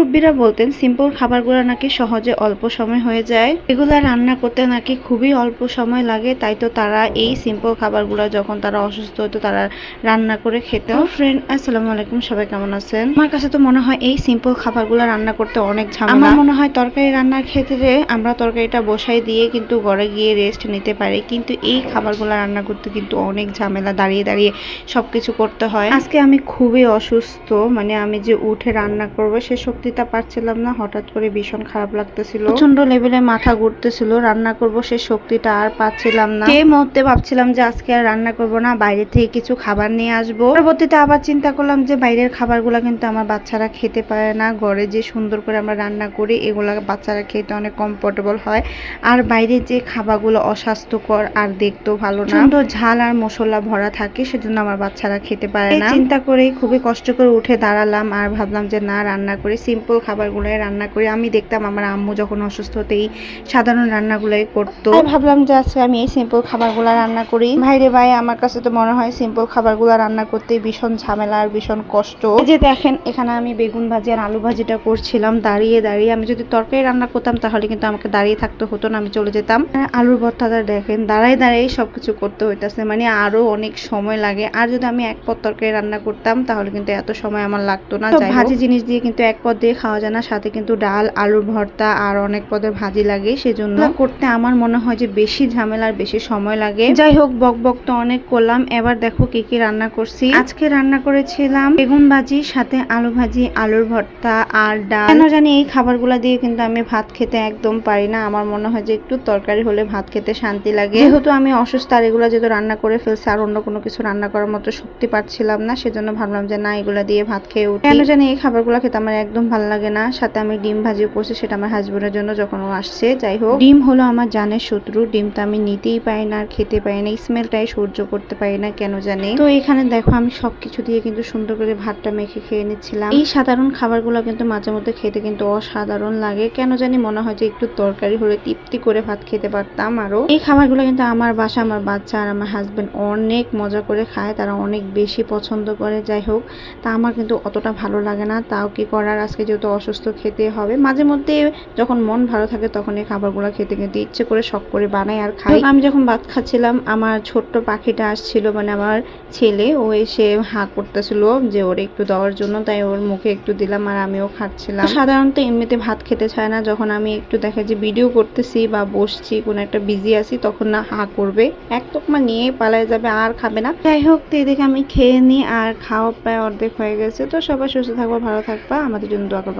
মুরব্বীরা বলতেন, সিম্পল খাবারগুলো নাকি সহজে অল্প সময় হয়ে যায়। এগুলা রান্না করতে নাকি খুবই অল্প সময় লাগে। তাই তো তারা এই সিম্পল খাবারগুলো যখন তারা অসুস্থ হতো, তারা রান্না করে খেত। ফ্রেন্ড আসসালামু আলাইকুম। সবাই কেমন আছেন? আমার কাছে তো মনে হয় এই সিম্পল খাবারগুলো রান্না করতে অনেক ঝামেলা। আমার মনে হয় তরকারি রান্নার ক্ষেত্রে আমরা তরকারিটা বসাই দিয়ে কিন্তু ঘরে গিয়ে রেস্ট নিতে পারি। কিন্তু এই খাবারগুলো রান্না করতে কিন্তু অনেক ঝামেলা। দাঁড়িয়ে দাঁড়িয়ে সবকিছু করতে হয়। আজকে আমি খুবই অসুস্থ। মানে আমি যে উঠে রান্না করব সে শক্তিটা পাচ্ছিলাম না হঠাৎ করে ভীষণ খারাপ লাগতেছিল। প্রচণ্ড লেভেলে মাথা ঘুরতেছিল রান্না করব সে শক্তিটা আর পাচ্ছিলাম না। সেই মুহূর্তে ভাবছিলাম যে আজকে আর রান্না করব না বাইরে থেকে কিছু খাবার নিয়ে আসব। পরবর্তীতে আবার চিন্তা করলাম যে বাইরের খাবারগুলো কিন্তু আমার বাচ্চারা খেতে পারে না। ঘরে যে সুন্দর করে আমরা রান্না করি এগুলা বাচ্চারা খেতে অনেক কমফোর্টেবল হয়। আর বাইরে যে খাবারগুলো অস্বাস্থ্যকর আর দেখতেও ভালো না। সুন্দর ঝাল আর মশলা ভরা থাকে সেজন্য আমার বাচ্চারা খেতে পারে না। চিন্তা করে খুবই কষ্ট করে উঠে দাঁড়ালাম আর ভাবলাম যে না রান্না করি। সিম্পল খাবারগুলোই রান্না করি। আমি দেখতাম আমার আম্মু যখন অসুস্থ হতো এই সাধারণ রান্নাগুলোই করতো। ভাবলাম যে আজকে আমি এই সিম্পল খাবারগুলো রান্না করি। ভাইরে ভাই আমার কাছে তো মনে হয় সিম্পল খাবারগুলো রান্না করতে ভীষণ ঝামেলা আর ভীষণ কষ্ট। এই যে দেখেন এখানে আমি বেগুন ভাজি আর আলু ভাজিটা করছিলাম। দাঁড়িয়ে দাঁড়িয়ে আমি যদি তরকারি রান্না করতাম তাহলে কিন্তু আমাকে দাঁড়িয়ে থাকতে হতো না আমি চলে যেতাম। আর আলুর ভর্তাটা দেখেন দাঁড়ায় দাঁড়িয়ে সবকিছু করতে হইতাছে। মানে আরও অনেক সময় লাগে। আর যদি আমি এক পদ তরকারি রান্না করতাম তাহলে কিন্তু এত সময় আমার লাগতো না। ভাজি জিনিস দিয়ে কিন্তু এক পদ দিয়ে খাওয়া যায় না। সাথে কিন্তু ডাল আলুর ভর্তা আর অনেক পদের ভাজি লাগে সেজন্য। করতে আমার মনে হয় যে বেশি ঝামেলা আর বেশি সময় লাগে। যাই হোক বক বক তো অনেক করলাম। এবার দেখো কি কি রান্না করছি। আজকে রান্না করেছিলাম বেগুন ভাজি সাথে আলু ভাজি আলুর ভর্তা আর ডাল। কেন জানি এই খাবারগুলো দিয়ে কিন্তু আমি ভাত খেতে একদম পারি না। আমার মনে হয় যে একটু তরকারি হলে ভাত খেতে শান্তি লাগে। যেহেতু আমি অসুস্থ আর এগুলো যেহেতু রান্না করে ফেলছি আর অন্য কোনো কিছু রান্না করার মতো শক্তি পাচ্ছিলাম না সেজন্য ভাবলাম যে না এগুলো দিয়ে ভাত খেয়ে উঠি। কেন জানি এই খাবারগুলো খেতে আমার একদম ভালো লাগে না, সাথে আমি ডিম ভাজিও করছি, সেটা আমার হাজবেন্ডের জন্য যখন আসছে, যাই হোক। ডিম হলো আমার জানের শত্রু ডিমটা আমি নিতেই পারি না, আর খেতে পারি না স্মেলটাই সহ্য করতে পারি না, কেন জানি? তো এখানে দেখো, আমি সবকিছু দিয়ে কিন্তু সুন্দর করে ভাতটা মেখে খেয়ে নিচ্ছিলাম। এই সাধারণ খাবারগুলো কিন্তু মাঝে মধ্যে খেতে কিন্তু অসাধারণ লাগে, কেন জানি মনে হয় যে একটু তরকারি হলে তৃপ্তি করে ভাত খেতে পারতাম আরও। এই খাবারগুলো কিন্তু আমার বাসা, আমার বাচ্চা আর আমার হাজবেন্ড অনেক মজা করে খায়, তারা অনেক বেশি পছন্দ করে, যাই হোক। তা আমার কিন্তু অতটা ভালো লাগে না, তাও কি করার? আজকে যেহেতু অসুস্থ খেতে হবে মাঝে মধ্যে যখন মন ভালো থাকে তখন এই খাবারগুলো খেতে কিন্তু ইচ্ছে করে শখ করে বানাই আর খাই। আমি যখন ভাত খাচ্ছিলাম আমার ছোট্ট পাখিটা আসছিল মানে আমার ছেলে ও এসে হাঁ করতেছিল যে ওর একটু দেওয়ার জন্য তাই ওর মুখে একটু দিলাম আর আমিও খাচ্ছিলাম। সাধারণত এমনিতে ভাত খেতে চায় না যখন আমি একটু দেখা যে ভিডিও করতেছি বা বসছি কোনো একটা বিজি আছি তখন না হা করবে। এক তোকমা নিয়ে পালায় যাবে আর খাবে না। যাই হোক তো এদিকে আমি খেয়ে নিই আর খাওয়া প্রায় অর্ধেক হয়ে গেছে তো সবাই সুস্থ থাকবা ভালো থাকবা আমাদের জন্য দোয়া করব